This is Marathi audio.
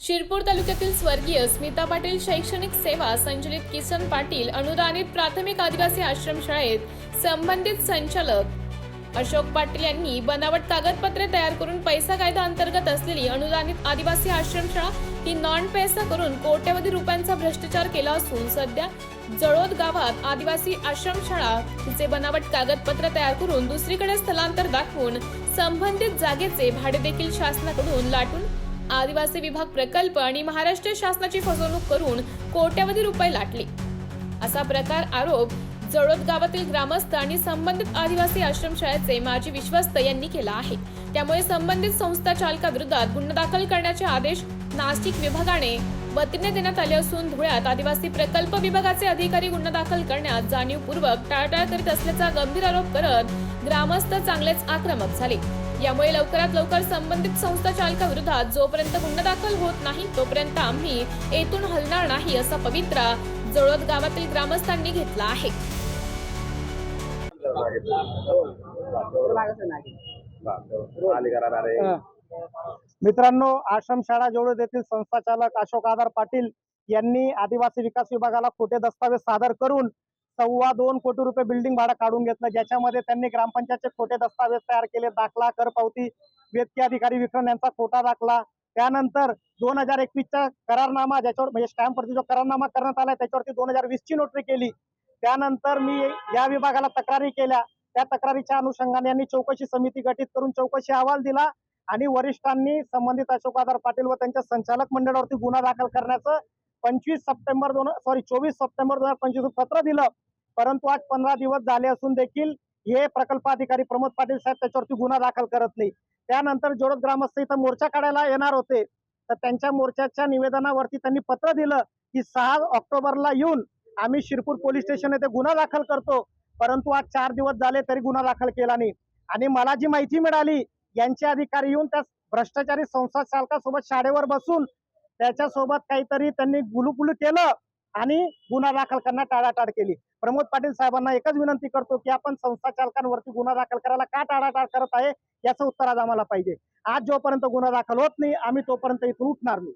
शिरपूर तालुक्यातील स्वर्गीय स्मिता पाटील शैक्षणिक सेवा संचलित किसन पाटील अनुदानित प्राथमिक आदिवासी आश्रमशाळेत संबंधित संचालक अशोक पाटील यांनी बनावट कागदपत्रे तयार करून पैसा कायदा अंतर्गत असलेली अनुदानित आदिवासी आश्रमशाळा ही नॉन पैसा करून कोट्यवधी रुपयांचा भ्रष्टाचार केला असून सध्या जळोद गावात आदिवासी आश्रमशाळा तिचे बनावट कागदपत्र तयार करून दुसरीकडे स्थलांतर दाखवून संबंधित जागेचे भाडे देखील शासनाकडून लाटून आदिवासी विभाग प्रकल्प आणि महाराष्ट्र शासनाची फसवणूक करून कोट्यवधी रुपये लाटले. असा प्रकार आरोप जळोद गावातील ग्रामस्थ आणि संबंधित आदिवासी आश्रमशाळेचे माजी विश्वस्त यांनी केला आहे. त्यामुळे संबंधित संस्था चालकाविरोधात गुन्हा दाखल करण्याचे आदेश नाशिक विभागाने वतीने देण्यात आले असून धुळ्यात आदिवासी प्रकल्प विभागाचे अधिकारी गुन्हा दाखल करण्यात जाणीवपूर्वक टाळाटाळ करीत असल्याचा गंभीर आरोप करत ग्रामस्थ चांगलेच आक्रमक झाले. यामुळे लवकरात लवकर संबंधित संस्था चालकाविरोधात जोपर्यंत गुन्हा दाखल होत नाही तोपर्यंत आम्ही येथून हलणार नाही असा पवित्रा जळोद गावातील ग्रामस्थांनी घेतला आहे. मित्रांनो आश्रमशाळा जवळ येथील संस्थाचालक अशोक आधार पाटील यांनी आदिवासी विकास विभागाला खोटे दस्तावेज सादर करून सव्वा दोन कोटी रुपये बिल्डिंग भाडं काढून घेतलं. ज्याच्यामध्ये त्यांनी ग्रामपंचायतचे खोटे दस्तावेज तयार केले. दाखला कर पावती अधिकारी विक्रम यांचा खोटा दाखला. त्यानंतर दोन हजार एकवीसचा करारनामा ज्याच्यावर म्हणजे स्टॅम्पवरती जो करारनामा करण्यात आला त्याच्यावरती दोन हजार वीस ची नोटरी केली. त्यानंतर मी या विभागाला तक्रारी केल्या. त्या तक्रारीच्या अनुषंगाने यांनी चौकशी समिती गठीत करून चौकशी अहवाल दिला आणि वरिष्ठांनी संबंधित अशोक आधार पाटील व त्यांच्या संचालक मंडळावरती गुन्हा दाखल करण्याचं पंचवीस सप्टेंबर दोन सॉरी चोवीस सप्टेंबर दोन हजार पंचवीस पत्र दिलं. परंतु आज पंधरा दिवस झाले असून देखील हे प्रकल्पाधिकारी प्रमोद पाटील साहेब त्याच्यावरती गुन्हा दाखल करत नाही. त्यानंतर जोडत ग्रामस्थ इथं मोर्चा काढायला येणार होते. तर त्यांच्या मोर्चाच्या निवेदनावरती त्यांनी पत्र दिलं की सहा ऑक्टोबरला येऊन आम्ही शिरपूर पोलीस स्टेशन येथे गुन्हा दाखल करतो. परंतु आज चार दिवस झाले तरी गुन्हा दाखल केला नाही. आणि मला जी माहिती मिळाली यांचे अधिकारी येऊन त्या भ्रष्टाचारी संस्था चालकासोबत शाळेवर बसून त्याच्यासोबत काहीतरी त्यांनी गुलुगुलू केलं आणि गुन्हा दाखल करण्यात टाळाटाळ केली. प्रमोद पाटील साहेबांना एकच विनंती करतो की आपण संस्था चालकांवरती गुन्हा दाखल करायला का टाळाटाळ करत आहे? याचं उत्तर आज आम्हाला पाहिजे. आज जोपर्यंत गुन्हा दाखल होत नाही आम्ही तोपर्यंत इथून उठणार नाही.